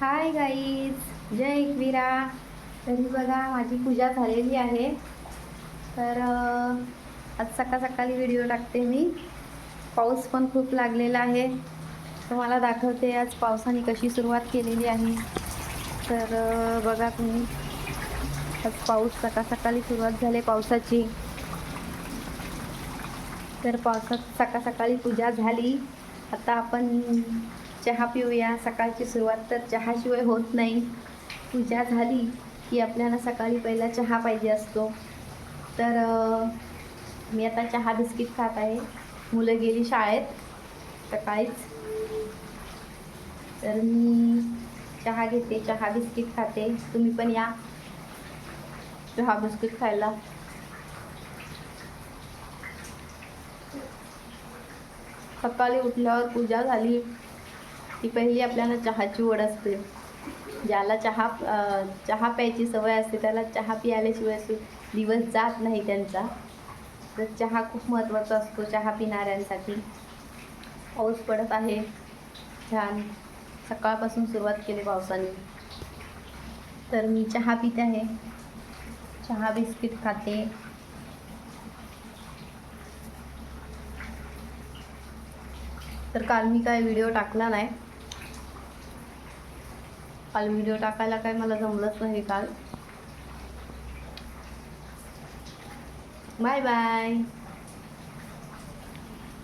Hi guys जय एकवीरा. तरी बघा माझी पूजा झालेली आहे. तर आज सकाळ सकाळी व्हिडिओ टाकते मी. पाऊस पण खूप लागलेला आहे. तुम्हाला दाखवते आज पावसाने कशी सुरुवात केलेली आहे. तर बघा तुम्ही. आज पाऊस सकाळ सकाळी सुरुवात झाली पावसाची. तर पावसात सकाळ सकाळी पूजा झाली. आता आपण चहा पिऊया सकाळची सुरुवात तर चहाशिवाय होत नाही. पूजा झाली की आपल्याला सकाळी पहिला चहा पाहिजे असतो. तर मी आता चहा बिस्किट खात आहे. मुलं गेली शाळेत सकाळीच. तर मी चहा घेते चहा बिस्किट खाते. तुम्ही पण या. चहा बिस्किट खायला. सकाळी उठल्यावर पूजा झाली. ती पहिली आपल्याला चहाची ओढ असते. ज्याला चहा चहा प्यायची सवय असते त्याला चहा पियाल्याशिवाय दिवस जात नाही त्यांचा. तर चहा खूप महत्त्वाचा असतो चहा पिणाऱ्यांसाठी. पाऊस पडत आहे. छान. सकाळपासून सुरुवात केली पावसाने. तर मी चहा पिते आहे. चहा बिस्किट खाते. तर काल मी काय व्हिडिओ टाकला नाही. काल व्हिडिओ टाकायला काय मला जमलंच नाही काल. Bye bye